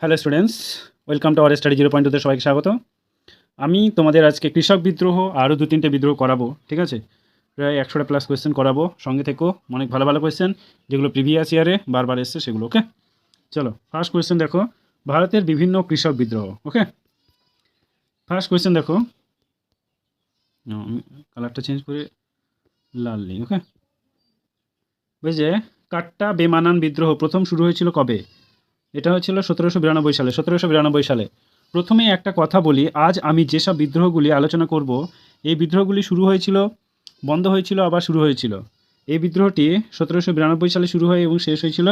Hello students welcome to our study zero point টুতে সবাইকে স্বাগত। আমি তোমাদের আজকে কৃষক বিদ্রোহ আরও দু তিনটে বিদ্রোহ করাবো, ঠিক আছে? প্রায় একশোটা প্লাস কোয়েশ্চেন করাবো, সঙ্গে থেকেও অনেক ভালো ভালো কোয়েশ্চেন যেগুলো প্রিভিয়াস ইয়ারে বারবার এসছে সেগুলো ওকে চলো ফার্স্ট কোয়েশ্চেন দেখো, ভারতের বিভিন্ন কৃষক বিদ্রোহ ওকে ফার্স্ট কোয়েশ্চেন দেখো। আমি কালারটা চেঞ্জ করে লাল নেই ওকে বুঝছে কাট্টা বেমানান বিদ্রোহ প্রথম শুরু হয়েছিল কবে? এটা হচ্ছিল সতেরোশো বিরানব্বই সালে, সতেরোশো বিরানব্বই সালে। প্রথমে একটা কথা বলি, আজ আমি যেসব বিদ্রোহগুলি আলোচনা করব, এই বিদ্রোহগুলি শুরু হয়েছিল, বন্ধ হয়েছিল, আবার শুরু হয়েছিল। এই বিদ্রোহটি সতেরোশো বিরানব্বই সালে শুরু হয় এবং শেষ হয়েছিল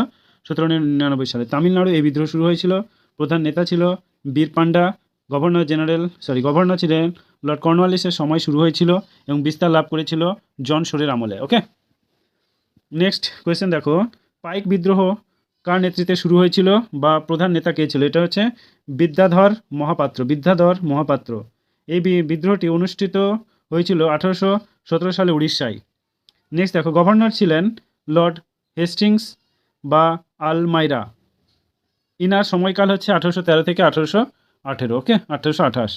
সতেরো নিরানব্বই সালে। তামিলনাড়ু এই বিদ্রোহ শুরু হয়েছিল, প্রধান নেতা ছিল Bir Panda governor general sorry governor ছিলেন লর্ড কর্নওয়ালিসের সময় শুরু হয়েছিল এবং বিস্তার লাভ করেছিল জন শোরের আমলে ওকে নেক্সট কোয়েশ্চেন দেখো, পাইক বিদ্রোহ কার নেতৃত্বে শুরু হয়েছিল বা প্রধান নেতা কে ছিল? এটা হচ্ছে বিদ্যাধর মহাপাত্র বিদ্যাধর মহাপাত্র। এই বিদ্রোহটি অনুষ্ঠিত হয়েছিল আঠারোশো সতেরো সালে উড়িষ্যায়। নেক্সট দেখো, গভর্নর ছিলেন লর্ড হেস্টিংস বা আলমাইরা। ইনার সময়কাল হচ্ছে আঠারোশো তেরো থেকে আঠারোশো আঠেরো ওকে আঠারোশো আঠাশ।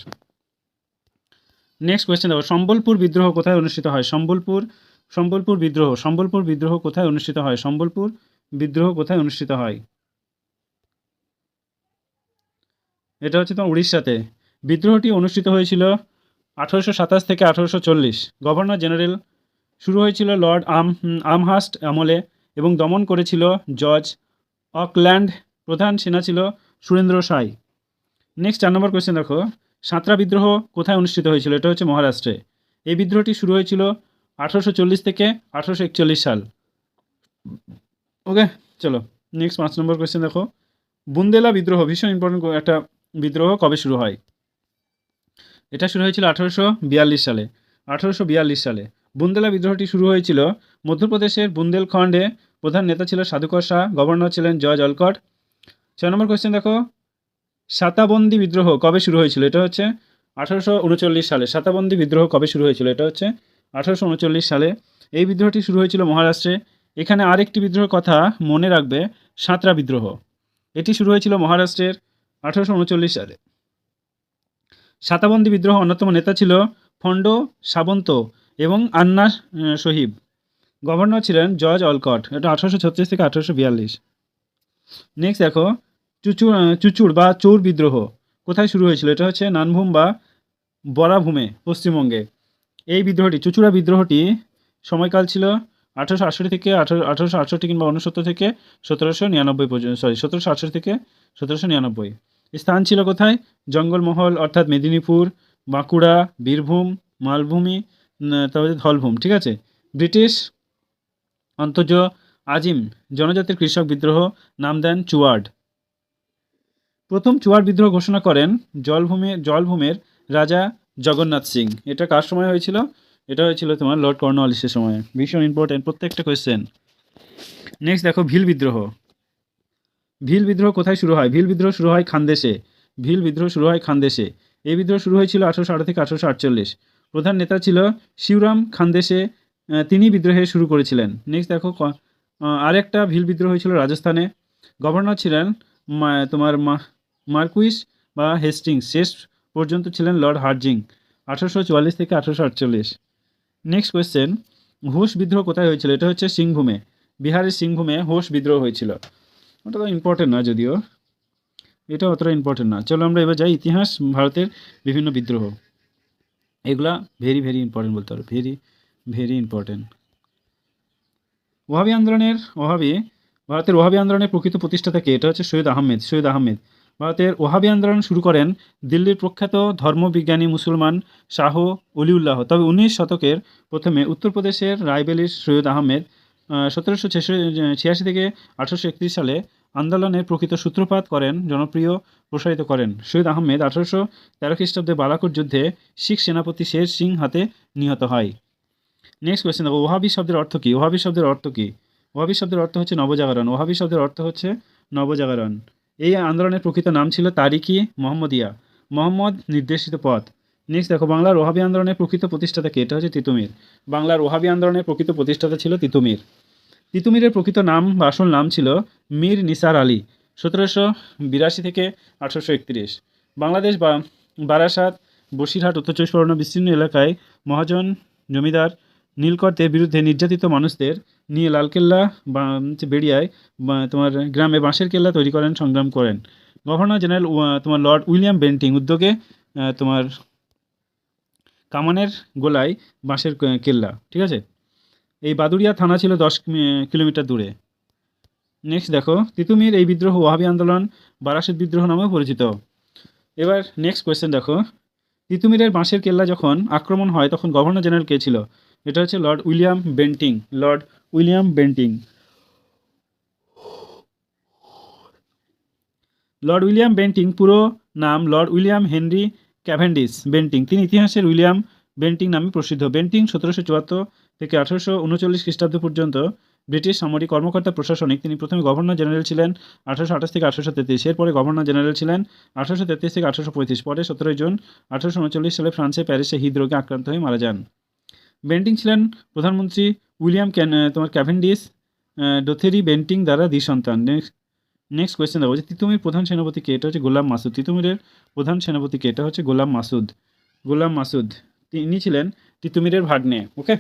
নেক্সট কোয়েশ্চেন দেখো, সম্বলপুর বিদ্রোহ কোথায় অনুষ্ঠিত হয়? সম্বলপুর সম্বলপুর বিদ্রোহ সম্বলপুর বিদ্রোহ কোথায় অনুষ্ঠিত হয়? সম্বলপুর বিদ্রোহ কোথায় অনুষ্ঠিত হয়? এটা হচ্ছে তোমার উড়িষ্যাতে। বিদ্রোহটি অনুষ্ঠিত হয়েছিল আঠারোশো সাতাশ থেকে আঠারোশো চল্লিশ। গভর্নর জেনারেল শুরু হয়েছিল লর্ড আম, আমহাস্ট আমলে এবং দমন করেছিল জর্জ অকল্যান্ড। প্রধান সেনা ছিল সুরেন্দ্র সাই। নেক্সট চার নম্বর কোয়েশ্চেন দেখো। সাঁতরা বিদ্রোহ কোথায় অনুষ্ঠিত হয়েছিল? এটা হচ্ছে মহারাষ্ট্রে। এই বিদ্রোহটি শুরু হয়েছিল আঠারোশো চল্লিশ থেকে আঠারোশো একচল্লিশ সাল। ওকে চলো নেক্সট পাঁচ নম্বর কোয়েশ্চেন দেখো বুন্দেলা বিদ্রোহ ভীষণ ইম্পর্টেন্ট একটা বিদ্রোহ কবে শুরু হয়? এটা শুরু হয়েছিল আঠারোশো বিয়াল্লিশ সালে। আঠারোশো বিয়াল্লিশ সালে। বুন্দেলা বিদ্রোহটি শুরু হয়েছিল মধ্যপ্রদেশের বুন্দেলখণ্ডে। প্রধান নেতা ছিল সাধুকর শাহ গভর্নর ছিলেন জর্জ অলকট। ছয় নম্বর কোয়েশ্চেন দেখো। সাতাবন্দি বিদ্রোহ কবে শুরু হয়েছিল? এটা হচ্ছে আঠারোশো উনচল্লিশ সালে। সাতাবন্দি বিদ্রোহ কবে শুরু হয়েছিল? এটা হচ্ছে আঠারোশো উনচল্লিশ সালে। এই বিদ্রোহটি শুরু হয়েছিল মহারাষ্ট্রে। এখানে আরেকটি বিদ্রোহের কথা মনে রাখবে সাঁতরা বিদ্রোহ। এটি শুরু হয়েছিল মহারাষ্ট্রের আঠারোশো উনচল্লিশ সালে। সাতাবন্দি বিদ্রোহ অন্যতম নেতা ছিল ফন্ড সাবন্ত এবং আন্না সহিব গভর্নর ছিলেন জর্জ অলকট। এটা আঠারোশো ছত্রিশ থেকে আঠারোশো বিয়াল্লিশ। নেক্সট দেখো চুচুড় আহ, চুচুড় বা চোর বিদ্রোহ কোথায় শুরু হয়েছিল? এটা হচ্ছে নানভূম বা বরাভূমে পশ্চিমবঙ্গে। এই বিদ্রোহটি চুচুড়া বিদ্রোহটি সময়কাল ছিল আঠারোশো আটষট্টি থেকে আঠারো আঠারোশো আটষট্টি কিংবা উনসত্তর থেকে সতেরোশো নিরানব্বই পর্যন্ত সরি সতেরোশো আটষট্টি থেকে সতেরোশো নিরানব্বই। স্থান ছিল কোথায়? জঙ্গলমহল, অর্থাৎ মেদিনীপুর, বাঁকুড়া, বীরভূম, মালভূমি তারপরে ধলভূম, ঠিক আছে? ব্রিটিশ অন্তর্জ আজিম, জনজাতির কৃষক বিদ্রোহ, নাম দেন চুয়ার্ড প্রথম চুয়ার্ড বিদ্রোহ ঘোষণা করেন জলভূমে জলভূমের রাজা জগন্নাথ সিং। এটা কার সময় হয়েছিল? এটা হয়েছিল তোমার লর্ড কর্নওয়ালিসের সময়। ভীষণ ইম্পর্টেন্ট প্রত্যেকটা কোয়েশ্চেন নেক্সট দেখো, ভিল বিদ্রোহ। ভিল বিদ্রোহ কোথায় শুরু হয়? ভিল বিদ্রোহ শুরু হয় খানদেশে। ভিল বিদ্রোহ শুরু হয় খানদেশে। এই বিদ্রোহ শুরু হয়েছিল আঠারোশো আট থেকে আঠারোশো আটচল্লিশ। প্রধান নেতা ছিল শিবরাম খানদেশে তিনি বিদ্রোহে শুরু করেছিলেন। নেক্সট দেখো আরেকটা ভিল বিদ্রোহ হয়েছিল রাজস্থানে। গভর্নর ছিলেন তোমার মার্কুইস বা হেস্টিংস। শেষ পর্যন্ত ছিলেন লর্ড হার্জিং আঠারোশো চুয়াল্লিশ থেকে আঠারোশো আটচল্লিশ। নেক্সট কোয়েশ্চেন হোস বিদ্রোহ কোথায় হয়েছিল? এটা হচ্ছে সিংভূমে। বিহারের সিংভূমে হোস বিদ্রোহ হয়েছিল। ওটা তো ইম্পর্টেন্ট না যদিও। এটা অতটা ইম্পর্টেন্ট না। চলো আমরা এবার যাই ইতিহাস, ভারতের বিভিন্ন বিদ্রোহ। এগুলা ভেরি ভেরি ইম্পর্টেন্ট বলতে পারো ভেরি ভেরি ইম্পর্টেন্ট ওহাবি আন্দোলনের, ওহাবি, ভারতের ওহাবি আন্দোলনের প্রকৃত প্রতিষ্ঠাতা কে? এটা হচ্ছে সৈয়দ আহমেদ। সৈয়দ আহমেদ। ভারতের ওহাবি আন্দোলন শুরু করেন দিল্লির প্রখ্যাত ধর্মবিজ্ঞানী মুসলমান শাহ অলিউল্লাহ। তবে উনিশ শতকের প্রথমে উত্তরপ্রদেশের রায়বেলির সৈয়দ আহমেদ সতেরোশো ছিয়াশি থেকে আঠারোশো একত্রিশ সালে আন্দোলনের প্রকৃত সূত্রপাত করেন, জনপ্রিয় প্রসারিত করেন। সৈয়দ আহমেদ আঠারোশো তেরো খ্রিস্টাব্দে বালাকোট যুদ্ধে শিখ সেনাপতি শের সিং হাতে নিহত হয়। নেক্সট কোয়েশ্চেন দেখো, ওহাবি শব্দের অর্থ কী? ওহাবি শব্দের অর্থ কী? ওহাবি শব্দের অর্থ হচ্ছে নবজাগরণ। ওহাবি শব্দের অর্থ হচ্ছে নবজাগরণ। এই আন্দোলনের প্রকৃত নাম ছিল তারিকি মোহাম্মদিয়া, মোহাম্মদ নির্দেশিত পথ। নেক্সট দেখো, বাংলার ওহাবি আন্দোলনের প্রকৃত প্রতিষ্ঠাতা কে? এটা হচ্ছে তিতুমির। বাংলার ওহাবি আন্দোলনের প্রকৃত প্রতিষ্ঠাতা ছিল তিতুমির। তিতুমিরের প্রকৃত নাম বা আসল নাম ছিল মীর নিসার আলী, সতেরোশো বিরাশি থেকে আঠারোশো একত্রিশ। বাংলাদেশ বা বারাসাত, বসিরহাট, উত্তর চব্বিশ পরগনা বিস্তীর্ণ এলাকায় মহাজন জমিদার নীলকরদের বিরুদ্ধে নির্যাতিত মানুষদের নিয়ে লালকেল্লা বা তোমার গ্রামে বাঁশের কেল্লা তৈরি করেন, সংগ্রাম করেন। গভর্নর জেনারেল তোমার লর্ড উইলিয়াম বেন্টিং উদ্যোগে তোমার কামানের গোলায় বাঁশের কেল্লা, ঠিক আছে? এই বাদুড়িয়া থানা ছিল দশ কিলোমিটার দূরে। নেক্সট দেখো, তিতুমির এই বিদ্রোহ ওয়াহাবি আন্দোলন বারাসত বিদ্রোহ নামেও পরিচিত। এবার নেক্সট কোয়েশ্চেন দেখো, তিতুমিরের বাঁশের কেল্লা যখন আক্রমণ হয়, তখন গভর্নর জেনারেল কে ছিল? এটা হচ্ছে lord William Bentinck, lord William Bentinck. Lord William Bentinck, পুরো নাম lord William Henry Cavendish Bentinck. তিনি ইতিহাসের উইলিয়াম বেন্টিং নামে প্রসিদ্ধ। বেন্টিং সতেরোশো চুয়াত্তর থেকে আঠারোশো উনচল্লিশ খ্রিস্টাব্দ পর্যন্ত ব্রিটিশ সামরিক কর্মকর্তা প্রশাসনিক, তিনি প্রথমে গভর্নর জেনারেল ছিলেন আঠারোশো আঠাশ থেকে আঠারোশো তেত্রিশ, এরপরে গভর্নর জেনারেল ছিলেন আঠারোশো তেত্রিশ থেকে আঠারোশো পঁয়ত্রিশ, পরে সতেরোই জুন আঠারোশো উনচল্লিশ সালে ফ্রান্সে প্যারিসে হৃদরোগে আক্রান্ত হয়ে মারা যান। বেন্টিং ছিলেন প্রধানমন্ত্রী উইলিয়াম ক্যান তোমার ক্যাভেন্ডিস ডোথেরি বেন্টিং দ্বারা দ্বি সন্তান নেক্সট নেক্সট কোয়েশ্চেন দেখো যে তিতুমির প্রধান সেনাপতি কে? এটা হচ্ছে গোলাম মাসুদ। তিতুমিরের প্রধান সেনাপতি কে? এটা হচ্ছে গোলাম মাসুদ। গোলাম মাসুদ, তিনি ছিলেন তিতুমিরের ভাগ্নে ওকে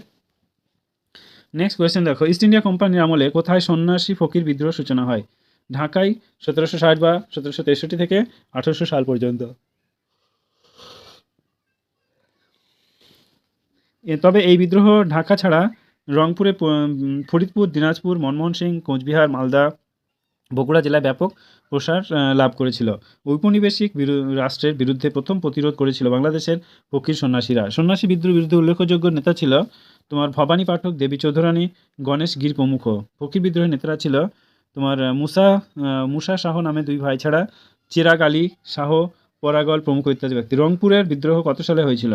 নেক্সট কোয়েশ্চেন দেখো ইস্ট ইন্ডিয়া কোম্পানির আমলে কোথায় সন্ন্যাসী ফকির বিদ্রোহ সূচনা হয়? ঢাকায় সতেরোশো ষাট বা সতেরোশো তেষট্টি থেকে আঠেরোশো সাল পর্যন্ত। তবে এই বিদ্রোহ ঢাকা ছাড়া রংপুরে ফরিদপুর, দিনাজপুর, মনমোহন সিং, কোচবিহার, মালদা, বগুড়া জেলায় ব্যাপক প্রসার লাভ করেছিল। ঔপনিবেশিক রাষ্ট্রের বিরুদ্ধে প্রথম প্রতিরোধ করেছিল বাংলাদেশের ফকির সন্ন্যাসীরা। সন্ন্যাসী বিদ্রোহের বিরুদ্ধে উল্লেখযোগ্য নেতা ছিল তোমার ভবানী পাঠক দেবী চৌধুরানী, গণেশ গির প্রমুখ। ফকির বিদ্রোহের নেতারা ছিল তোমার মুসা মুসা শাহ নামে দুই ভাই ছাড়া চিরাগ আলী শাহ, পরাগল প্রমুখ ইত্যাদি ব্যক্তি। রংপুরের বিদ্রোহ কত সালে হয়েছিল?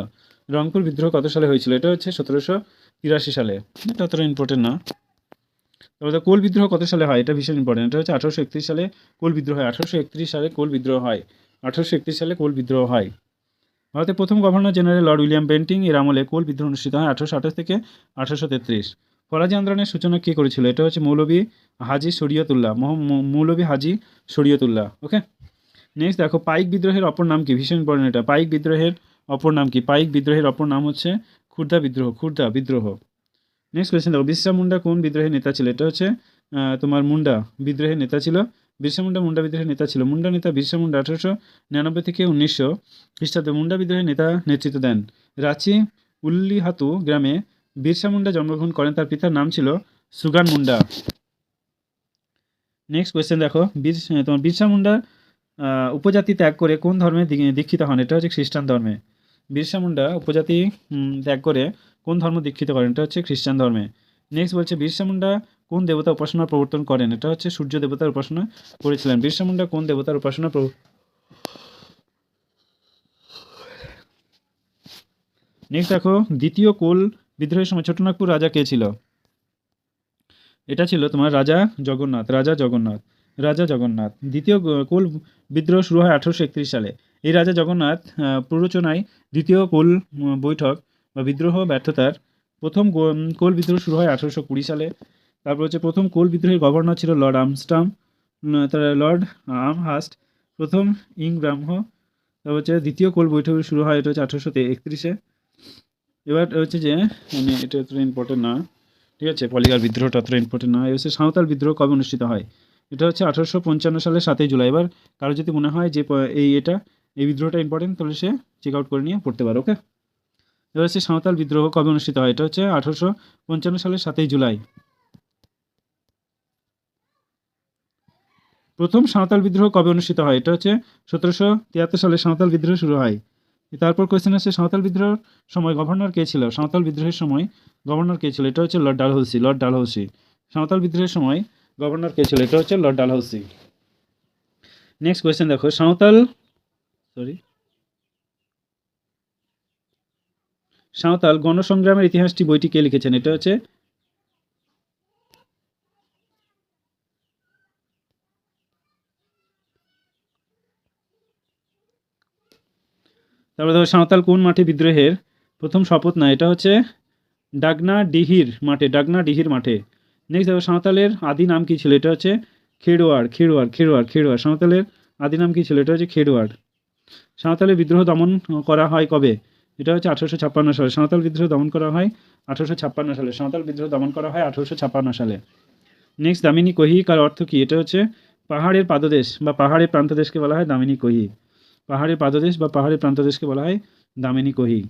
রংপুর বিদ্রোহ কত সালে হয়েছিল? এটা হচ্ছে সতেরোশো তিরাশি সালে। এটা অতটা ইম্পর্টেন্ট না। তারপরে কোল বিদ্রোহ কত সালে হয়? এটা ভীষণ ইম্পর্টেন্ট এটা হচ্ছে আঠারোশো একত্রিশ সালে কোল বিদ্রোহ হয়। আঠারোশো একত্রিশ সালে কোল বিদ্রোহ হয়। আঠারোশো একত্রিশ সালে কোল বিদ্রোহ হয়। ভারতের প্রথম governor general lord William Bentinck এর আমলে কোল বিদ্রোহ অনুষ্ঠিত হয় আঠারোশো আঠাশ থেকে আঠারোশো তেত্রিশ। ফরাজি আন্দোলনের সূচনা কে করেছিল? এটা হচ্ছে মৌলভী হাজি শরীয়তুল্লাহ মোহাম- মৌ- মৌলভী হাজি শরীয়তুল্লাহ। ওকে নেক্সট দেখো, পাইক বিদ্রোহের অপর নাম কি? ভীষণ ইম্পর্টেন্ট এটা। পাইক বিদ্রোহের অপর নাম কি? পাইক বিদ্রোহের অপর নাম হচ্ছে খুর্দা বিদ্রোহ খুর্দা বিদ্রোহ। নেক্সট কোয়েশ্চেন দেখো, বিরসা মুন্ডা কোন বিদ্রোহের নেতা ছিল? এটা হচ্ছে তোমার মুন্ডা বিদ্রোহের নেতা ছিল। বিরসা মুন্ডা মুন্ডা বিদ্রোহের নেতা ছিল। মুন্ডা নেতা বিরসা মুন্ডা আঠারোশো নিরানব্বই থেকে উনিশশো খ্রিস্টাব্দে মুন্ডা বিদ্রোহের নেতা নেতৃত্ব দেন। রাঁচি উল্লিহাতু গ্রামে বিরসা মুন্ডা জন্মগ্রহণ করেন। তার পিতার নাম ছিল সুগান মুন্ডা। নেক্সট কোয়েশ্চেন দেখো, বীর, তোমার বিরসা মুন্ডা উপজাতি ত্যাগ করে কোন ধর্মে দীক্ষিত হন? এটা হচ্ছে খ্রিস্টান ধর্মে। বিরসা মুন্ডা উপজাতি ত্যাগ করে কোন ধর্ম দীক্ষিত করেন? এটা হচ্ছে খ্রিস্টান ধর্মে। নেক্সট বলছে বিরসা মুন্ডা কোন দেবতা উপাসনা প্রবর্তন করেন? এটা হচ্ছে সূর্য দেবতার উপাসনা করেছিলেন। বিরসা মুন্ডা কোন দেবতার উপাসনা নেক্সট দেখো, দ্বিতীয় কোল বিদ্রোহের সময় ছোটনাগপুর রাজা কে ছিল? এটা ছিল তোমার রাজা জগন্নাথ রাজা জগন্নাথ রাজা জগন্নাথ। দ্বিতীয় কোল বিদ্রোহ শুরু হয় আঠারোশো সালে। এই রাজা জগন্নাথ প্ররোচনায় দ্বিতীয় কোল বৈঠক বা বিদ্রোহ ব্যর্থতার প্রথম কোল বিদ্রোহ শুরু হয় আঠারোশো কুড়ি সালে। তারপর হচ্ছে প্রথম কোল বিদ্রোহের গভর্নর ছিল লর্ড আমস্টাম তার লর্ড আমহাস্ট, প্রথম ইং ব্রাহ্ম তারপর হচ্ছে দ্বিতীয় কোল বৈঠক শুরু হয়, এটা হচ্ছে আঠারোশো একত্রিশে। এবার হচ্ছে যে মানে এটা এতটা ইম্পর্টেন্ট না। ঠিক আছে, পলিগার বিদ্রোহটা অতটা ইম্পর্টেন্ট না। হচ্ছে সাঁওতাল বিদ্রোহ কবে অনুষ্ঠিত হয়? এটা হচ্ছে আঠারোশো পঞ্চান্ন সালের সাতই জুলাই। এবার কারও যদি মনে হয় যে এই এটা এই বিদ্রোহটা ইম্পর্টেন্ট তাহলে সে চেক আউট করে নিয়ে পড়তে পারে ওকে এবার হচ্ছে সাঁওতাল বিদ্রোহ কবে অনুষ্ঠিত হয়? এটা হচ্ছে আঠারোশো পঞ্চান্ন সালের সাতই জুলাই। প্রথম সাঁওতাল বিদ্রোহ কবে অনুষ্ঠিত হয়? এটা হচ্ছে সতেরোশো তিয়াত্তর সালে সাঁওতাল বিদ্রোহ শুরু হয়। তারপর কোয়েশ্চেন আছে সাঁওতাল বিদ্রোহের সময় গভর্নর কে ছিল? সাঁওতাল বিদ্রোহের সময় গভর্নর কে ছিল? এটা হচ্ছে lord Dalhousie lord Dalhousie Santhal বিদ্রোহের সময় গভর্নর কে ছিল? এটা হচ্ছে লর্ড ডালহৌসি নেক্সট কোয়েশ্চেন দেখো, সাঁওতাল সরি সাঁওতাল গণসংগ্রামের ইতিহাসটি বইটি কে লিখেছেন? এটা হচ্ছে তারপরে ধরো সাঁওতাল কোন মাঠে বিদ্রোহের প্রথম শপথ না এটা হচ্ছে ডাগনা ডিহির মাঠে, ডাগনা ডিহির মাঠে। নেক্সট দেখো, সাঁওতালের আদি নাম কী ছিল? এটা হচ্ছে খেড়োয়াড় খেড়োয়াড় খেড়োয়াড় খেড়োয়াড়। সাঁওতালের আদি নাম কী ছিল? এটা হচ্ছে খেড়োয়াড়। সাঁওতালের বিদ্রোহ দমন করা হয় কবে? এটা হচ্ছে আঠারোশো ছাপ্পান্ন সালে। সাঁওতাল বিদ্রোহ দমন করা হয় আঠারোশো ছাপ্পান্ন সালে। সাঁওতাল বিদ্রোহ দমন করা হয় আঠারোশো ছাপ্পান্ন সালে। নেক্সট দামিনী কহি কার অর্থ কী? এটা হচ্ছে পাহাড়ের পাদদেশ বা পাহাড়ের প্রান্তদেশকে বলা হয় দামিনী কহি। পাহাড়ের পাদদেশ বা পাহাড়ের প্রান্তদেশকে বলা হয় দামিনী কহি।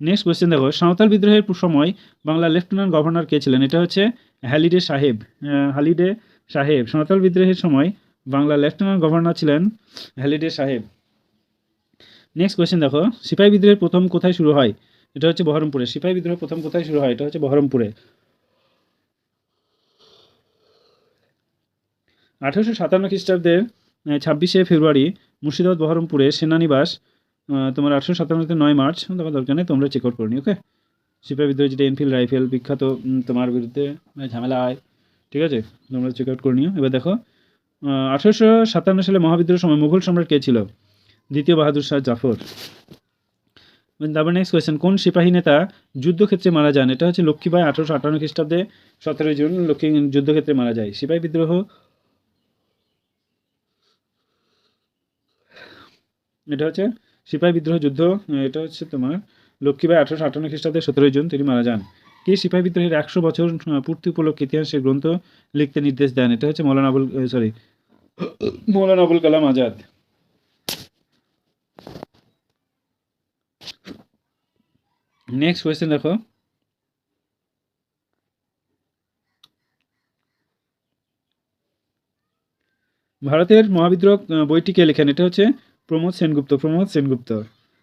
নেক্সট কোয়েশ্চেন দেখো। সাঁওতাল বিদ্রোহের সময় বাংলার লেফটেন্যান্ট গভর্নর কে ছিলেন? এটা হচ্ছে হ্যালিডে সাহেব। আহ, হালিডে সাহেব। সাঁওতাল বিদ্রোহের সময় বাংলার লেফটেন্যান্ট গভর্নর ছিলেন হ্যালিডে সাহেব। নেক্সট কোয়েশ্চেন দেখো, সিপাহী বিদ্রোহের প্রথম কোথায় শুরু হয়? এটা হচ্ছে বহরমপুরে। সিপাহী বিদ্রোহ প্রথম কোথায় শুরু হয়? এটা হচ্ছে বহরমপুরে। আঠারোশো সাতান্ন খ্রিস্টাব্দের ছাব্বিশে ফেব্রুয়ারি মুর্শিদাবাদ বহরমপুরে সেনানিবাস তোমার আঠারোশো সাতান্নতে নয় মার্চ, তোমার দরকার নেই, তোমরা চেক আউট করে নিও, ওকে? সিপাহী বিদ্রোহ যেটা এনফিল্ড রাইফেল বিখ্যাত তোমার বিরুদ্ধে ঝামেলা হয়, ঠিক আছে? তোমরা চেক আউট করে নিও। এবার দেখো আঠারোশো সাতান্ন সালে মহাবিদ্রোহের সময় মুঘল সম্রাট কে ছিল? দ্বিতীয় বাহাদুর শাহ জাফর। তারপর নেক্সট কোয়েশ্চেন কোন সিপাহী নেতা যুদ্ধক্ষেত্রে মারা যান? এটা হচ্ছে লক্ষ্মীবাই আঠারোশো আটান্ন খ্রিস্টাব্দে সতেরোই জুন লক্ষ্মী যুদ্ধক্ষেত্রে মারা যায়। সিপাহী বিদ্রোহ? এটা হচ্ছে সিপাহী বিদ্রোহ যুদ্ধ, এটা হচ্ছে তোমার লক্ষ্মীবাই আঠারোশো আটান্ন খ্রিস্টাব্দে সতেরোই জুন তিনি মারা যান। কে সিপাহী বিদ্রোহের একশো বছর পূর্তি উপলক্ষে ইতিহাসের গ্রন্থ লিখতে নির্দেশ দেন? এটা হচ্ছে Maulana Abul sorry Maulana Abul Kalam Azad. Next question দেখো। ভারতের মহাবিদ্রোহ বইটি কে লেখেন? এটা হচ্ছে প্রমোদ সেনগুপ্ত প্রমোদ সেনগুপ্ত।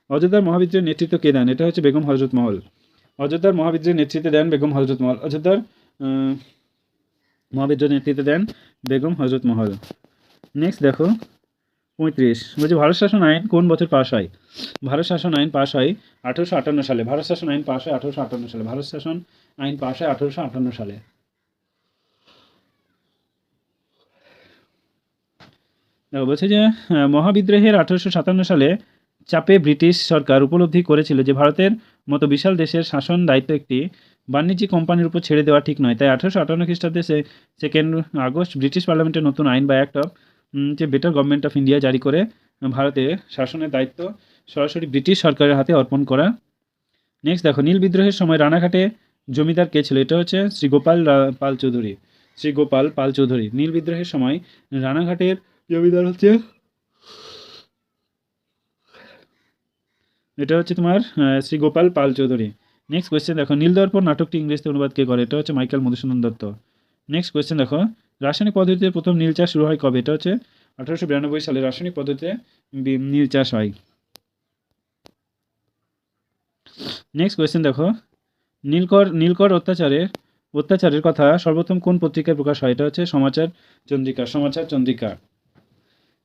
অযোধ্যার মহাবিদ্রোহের নেতৃত্ব কে দেন? এটা হচ্ছে বেগম হজরত মহল। অযোধ্যার মহাবিদ্রোহের নেতৃত্বে দেন বেগম হজরত মহল অযোধ্যার আহ, মহাবিদ্রোহের নেতৃত্বে দেন বেগম হজরত মহল। নেক্সট দেখো পঁয়ত্রিশ। বলছি ভারত শাসন আইন কোন বছর পাশ হয়? ভারত শাসন আইন পাশ হয় আঠেরোশো আটান্ন সালে। ভারত শাসন আইন পাশ হয় আঠেরোশো আটান্ন সালে। ভারত শাসন আইন পাশ হয় আঠেরোশো আটান্ন সালে। বলছে যে মহাবিদ্রোহের আঠেরোশো সাতান্ন সালে চাপে ব্রিটিশ সরকার উপলব্ধি করেছিল যে ভারতের মতো বিশাল দেশের শাসন দায়িত্ব একটি বাণিজ্যিক কোম্পানির উপর ছেড়ে দেওয়া ঠিক নয়। তাই আঠারোশো আটান্ন খ্রিস্টাব্দে সে সেকেন্ড আগস্ট ব্রিটিশ পার্লামেন্টের নতুন আইন বা অ্যাক্ট অফ যে বেটার গভর্নমেন্ট অফ ইন্ডিয়া জারি করে ভারতে শাসনের দায়িত্ব সরাসরি ব্রিটিশ সরকারের হাতে অর্পণ করা। নেক্সট দেখো, নীল বিদ্রোহের সময় রানাঘাটে জমিদার কে ছিল? এটা হচ্ছে শ্রী গোপাল পাল চৌধুরী। শ্রী গোপাল পাল চৌধুরী। নীল বিদ্রোহের সময় রানাঘাটের জমিদার হচ্ছে এটা হচ্ছে তোমার শ্রী গোপাল পাল চৌধুরী। নেক্সট কোয়েশ্চেন দেখো, নীলদর্পণ নাটকটি ইংরেজিতে অনুবাদ কে করে? এটা হচ্ছে Michael Madhusudan Dutt. Next question দেখো, রাসায়নিক পদ্ধতিতে প্রথম নীল চাষ শুরু হয় কবে? এটা হচ্ছে আঠারোশো বিরানব্বই সালে রাসায়নিক পদ্ধতিতে নীল চাষ হয়। নেক্সট কোয়েশ্চেন দেখো, নীলকর নীলকর অত্যাচারের অত্যাচারের কথা সর্বপ্রথম কোন পত্রিকায় প্রকাশ হয়? এটা হচ্ছে সমাচার চন্দ্রিকা সমাচার চন্দ্রিকা।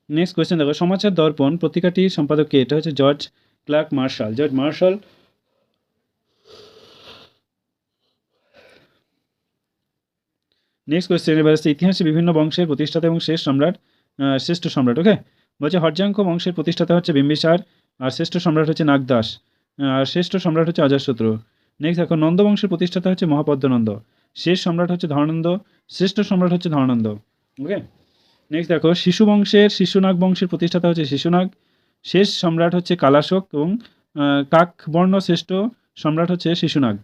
নেক্সট কোয়েশ্চেন দেখো, সমাচার দর্পণ পত্রিকাটির সম্পাদক কে? এটা হচ্ছে George Clark Marshall George Marshall next question এবার হচ্ছে ইতিহাসে বিভিন্ন বংশের প্রতিষ্ঠাতা এবং শেষ সম্রাট শ্রেষ্ঠ সম্রাট ওকে বলছে হরজাঙ্ক বংশের প্রতিষ্ঠাতা হচ্ছে বিম্বিসার, আর শ্রেষ্ঠ সম্রাট হচ্ছে নাগদাস আর শ্রেষ্ঠ সম্রাট হচ্ছে অজাতশত্রু নেক্সট দেখো, নন্দ বংশের প্রতিষ্ঠাতা হচ্ছে মহাপদ্মনন্দ শেষ সম্রাট হচ্ছে ধর্নন্দ শ্রেষ্ঠ সম্রাট হচ্ছে ধর্নন্দ ওকে নেক্সট দেখো, শিশু বংশের শিশুনাগ বংশের প্রতিষ্ঠাতা হচ্ছে শিশুনাগ শেষ সম্রাট হচ্ছে কালাশোক এবং কাকবর্ণ শ্রেষ্ঠ সম্রাট হচ্ছে শিশুনাগ।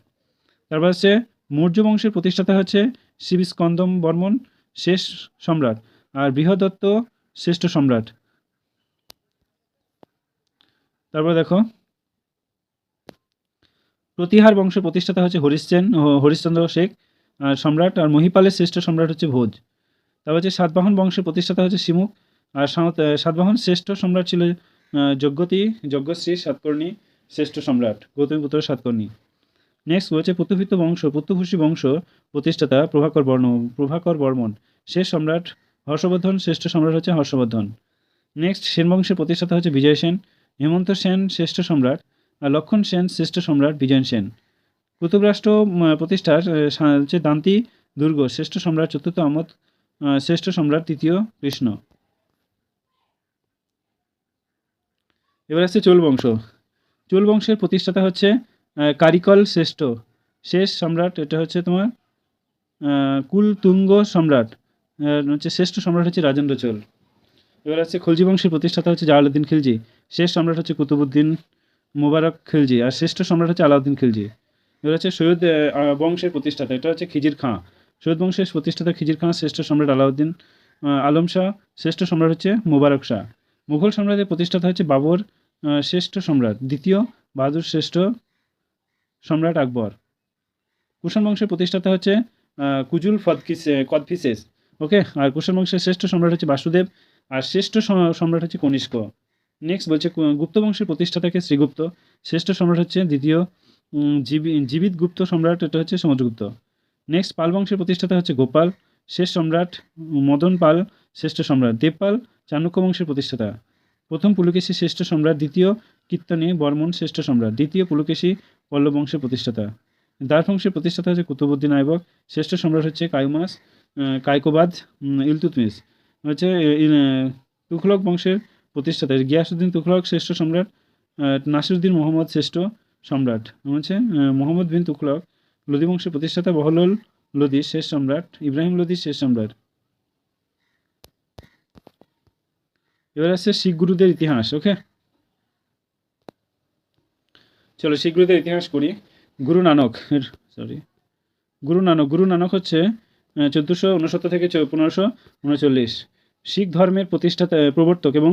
তারপর হচ্ছে মৌর্য বংশের প্রতিষ্ঠাতা হচ্ছে শিবস্কন্দম বর্মন শেষ সম্রাট। আর বৃহদত্ত শ্রেষ্ঠ সম্রাট। তারপর দেখো, প্রতিহার বংশের প্রতিষ্ঠাতা হচ্ছে হরিশচেন হরিশ্চন্দ্র শেখ, আর সম্রাট আর মহিপালের শ্রেষ্ঠ সম্রাট হচ্ছে ভোজ। তারপর হচ্ছে সাতবাহন বংশের প্রতিষ্ঠাতা হচ্ছে শিমুখ আর সাতবাহন শ্রেষ্ঠ সম্রাট ছিল যজ্ঞতী যজ্ঞশ্রী সাতকর্ণী শ্রেষ্ঠ সম্রাট গৌতমীপুত্র সাতকর্ণী। নেক্সট হচ্ছে পুত্তভিত্ত বংশ পুত্তভূষী বংশ প্রতিষ্ঠাতা প্রভাকর বর্ণ প্রভাকর বর্মন। শেষ সম্রাট হর্ষবর্ধন শ্রেষ্ঠ সম্রাট হচ্ছে হর্ষবর্ধন। নেক্সট সেন বংশের প্রতিষ্ঠাতা হচ্ছে বিজয় সেন। হেমন্ত সেন শ্রেষ্ঠ সম্রাট আর লক্ষণ সেন শ্রেষ্ঠ সম্রাট বিজয় সেন। কুতুব রাষ্ট্র উম, প্রতিষ্ঠার হচ্ছে দান্তি দুর্গ শ্রেষ্ঠ সম্রাট চতুর্থ আহমদ আহ, শ্রেষ্ঠ সম্রাট তৃতীয় কৃষ্ণ। এবার আসছে চোল বংশ। চোল বংশের প্রতিষ্ঠাতা হচ্ছে কারিকল শ্রেষ্ঠ। শেষ সম্রাট, এটা হচ্ছে তোমার কুলতুঙ্গ সম্রাট। হচ্ছে শ্রেষ্ঠ সম্রাট হচ্ছে রাজেন্দ্র চোল। এবার হচ্ছে খলজি বংশের প্রতিষ্ঠাতা হচ্ছে জালালউদ্দিন খিলজি। শেষ সম্রাট হচ্ছে কুতুবুদ্দিন মোবারক খিলজি। আর শ্রেষ্ঠ সম্রাট হচ্ছে আলাউদ্দিন খিলজি। এবার হচ্ছে সৈয়দ বংশের প্রতিষ্ঠাতা, এটা হচ্ছে খিজির খাঁ। সৈয়দ বংশের প্রতিষ্ঠাতা খিজির খাঁ, শ্রেষ্ঠ সম্রাট আলাউদ্দিন আলম শাহ, শ্রেষ্ঠ সম্রাট হচ্ছে মোবারক শাহ। মুঘল সম্রাটের প্রতিষ্ঠাতা হচ্ছে বাবর শ্রেষ্ঠ সম্রাট। দ্বিতীয় বাহাদুর শ্রেষ্ঠ সম্রাট আকবর। কুষাণ বংশের প্রতিষ্ঠাতা হচ্ছে কুজুল ফদকিস, কদফিসেস। ওকে আর কুষাণ বংশের শ্রেষ্ঠ সম্রাট হচ্ছে বাসুদেব, আর শ্রেষ্ঠ সম্রাট হচ্ছে কনিষ্ক। নেক্সট বলছে গুপ্ত বংশের প্রতিষ্ঠাতাকে শ্রীগুপ্ত। শ্রেষ্ঠ সম্রাট হচ্ছে দ্বিতীয় জীবিত গুপ্ত সম্রাট, এটা হচ্ছে সমুদ্রগুপ্ত নেক্সট পাল বংশের প্রতিষ্ঠাতা হচ্ছে গোপাল। শেষ সম্রাট মদন পাল, শ্রেষ্ঠ সম্রাট। দেবপাল চাণক্য বংশের প্রতিষ্ঠাতা। প্রথম পুলকেশী শ্রেষ্ঠ সম্রাট দ্বিতীয় কীর্তনী বর্মন শ্রেষ্ঠ সম্রাট দ্বিতীয় পুলকেশী পল্লব বংশের প্রতিষ্ঠাতা। দার বংশের প্রতিষ্ঠাতা হচ্ছে কুতুবুদ্দিন আইবক শ্রেষ্ঠ সম্রাট হচ্ছে কায়ুমাস কায়কোবাদ উম, ইলতুতমিশ হচ্ছে তুঘলক বংশের প্রতিষ্ঠাতা গিয়াসুদ্দিন তুঘলক শ্রেষ্ঠ সম্রাট নাসিরুদ্দিন মোহাম্মদ শ্রেষ্ঠ সম্রাট। হচ্ছে মোহাম্মদ বিন তুঘলক লোদি বংশের প্রতিষ্ঠাতা বহলুল লোদি শেষ সম্রাট ইব্রাহিম লোদি শেষ সম্রাট। এবার আসছে শিখ গুরুদের ইতিহাস ওকে চলো শিখ গুরুদের ইতিহাস করি। গুরু নানক সরি গুরু নানক গুরু নানক হচ্ছে চোদ্দোশো উনসত্তর থেকে পনেরোশো উনচল্লিশ শিখ ধর্মের প্রতিষ্ঠাতা প্রবর্তক এবং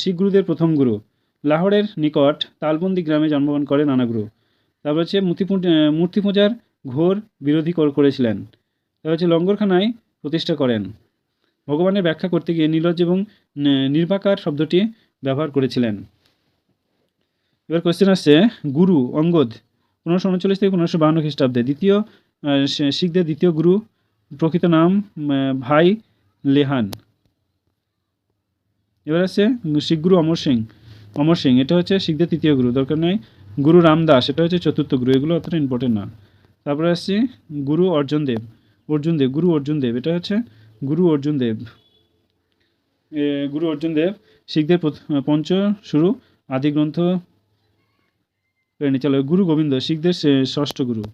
শিখ গুরুদের প্রথম গুরু। লাহোরের নিকট তালবন্দি গ্রামে জন্মগ্রহণ করে নানা গুরু। তারপর হচ্ছে মূর্তি মূর্তি পূজার ঘোর বিরোধী করেছিলেন। তারপর হচ্ছে লঙ্গরখানায় প্রতিষ্ঠা করেন। ভগবানের ব্যাখ্যা করতে গিয়ে নীলজ এবং নির্বাকার শব্দটি ব্যবহার করেছিলেন। এবার কোয়েশ্চেন আসছে, গুরু, অঙ্গদ পনেরোশো উনচল্লিশ থেকে পনেরোশো বাহান্ন খ্রিস্টাব্দে। দ্বিতীয় শিখদের দ্বিতীয় গুরু, প্রকৃত নাম ভাই লেহান। এবার আছে শিখ গুরু অমর সিং। অমর সিং, এটা হচ্ছে শিখদের তৃতীয় গুরু, দরকার নেই। গুরু রামদাস, এটা হচ্ছে চতুর্থ গুরু, এগুলো অতটা ইম্পর্টেন্ট না। তারপরে আসছি, গুরু অর্জুন দেব অর্জুন দেব, গুরু অর্জুন দেব, এটা হচ্ছে গুরু অর্জুন দেব। গুরু অর্জুন দেব, শিখদের পঞ্চ শুরু, আদি গ্রন্থ চলো গুরু গোবিন্দ, শিখদের ষষ্ঠ গুরু।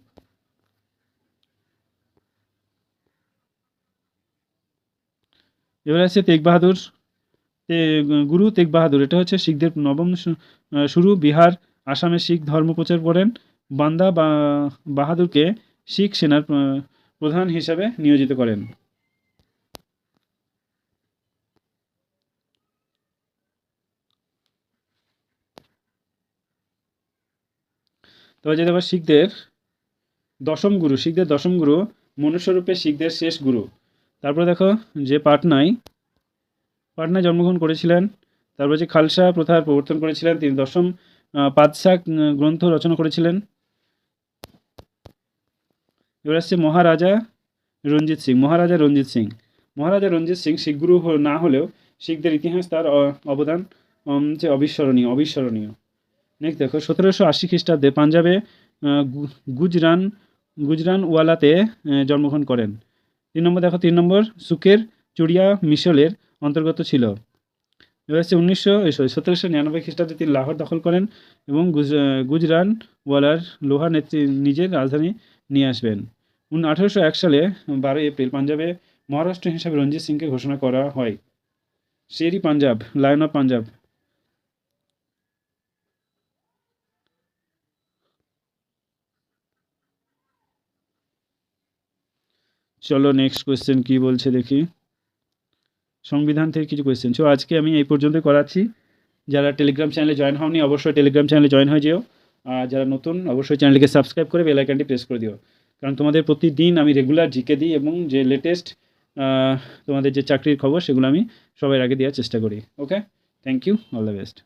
এবার আছে তেগ বাহাদুর। গুরু তেগ বাহাদুর, এটা হচ্ছে শিখদের নবম শুরু, বিহার, আসামে শিখ ধর্ম প্রচার করেন। বান্দা বা, বাহাদুরকে শিখ সেনার প্রধান হিসাবে নিয়োজিত করেন। তবে যদি আবার শিখদের দশম গুরু শিখদের দশম গুরু মনুষ্যরূপে শিখদের শেষ গুরু। তারপরে দেখো যে পাটনায় পাটনায় জন্মগ্রহণ করেছিলেন তারপর যে খালসা প্রথার প্রবর্তন করেছিলেন তিনি দশম উম, গ্রন্থ রচনা করেছিলেন। এবার আসছে মহারাজা রঞ্জিত সিং মহারাজা রঞ্জিত সিং। মহারাজা রঞ্জিত সিং শিখ গুরু না হলেও শিখদের ইতিহাস তার অবদান যে অবিস্মরণীয় অবিস্মরণীয়। নেক্সট দেখো, সতেরোশো আশি খ্রিস্টাব্দে পাঞ্জাবে গুজরান গুজরানওয়ালাতে জন্মগ্রহণ করেন। তিন নম্বর দেখো, তিন নম্বর সুকের চুড়িয়া মিশলের অন্তর্গত ছিল। এবার হচ্ছে উনিশশো সতেরোশো নিরানব্বই খ্রিস্টাব্দে তিনি লাহোর দখল করেন এবং গুজ- গুজরানওয়ালার লোহা নেত্রী নিজের রাজধানী নিয়ে আসবেন। আঠেরোশো এক সালে, বারোই এপ্রিল পাঞ্জাবে মহারাষ্ট্র হিসাবে রঞ্জিত সিংকে ঘোষণা করা হয়। Sher-e Punjab, lion of Punjab. চলো নেক্সট কোয়েশ্চেন কি বলছে দেখি। সংবিধান থেকে কিছু কোয়েশ্চেন সো আজকে আমি এই পর্যন্তই করাচ্ছি। যারা টেলিগ্রাম চ্যানেলে জয়েন হওনি, অবশ্যই টেলিগ্রাম চ্যানেলে জয়েন হয়ে যেও। আর যারা নতুন, অবশ্যই চ্যানেলটিকে সাবস্ক্রাইব করে বেল আইকনটি প্রেস করে দিও। কারণ তোমাদের প্রতিদিন আমি রেগুলার জিকে দিই এবং যে লেটেস্ট তোমাদের যে চাকরির খবর, সেগুলো আমি সবার আগে দেওয়ার চেষ্টা করি। Okay thank you all the best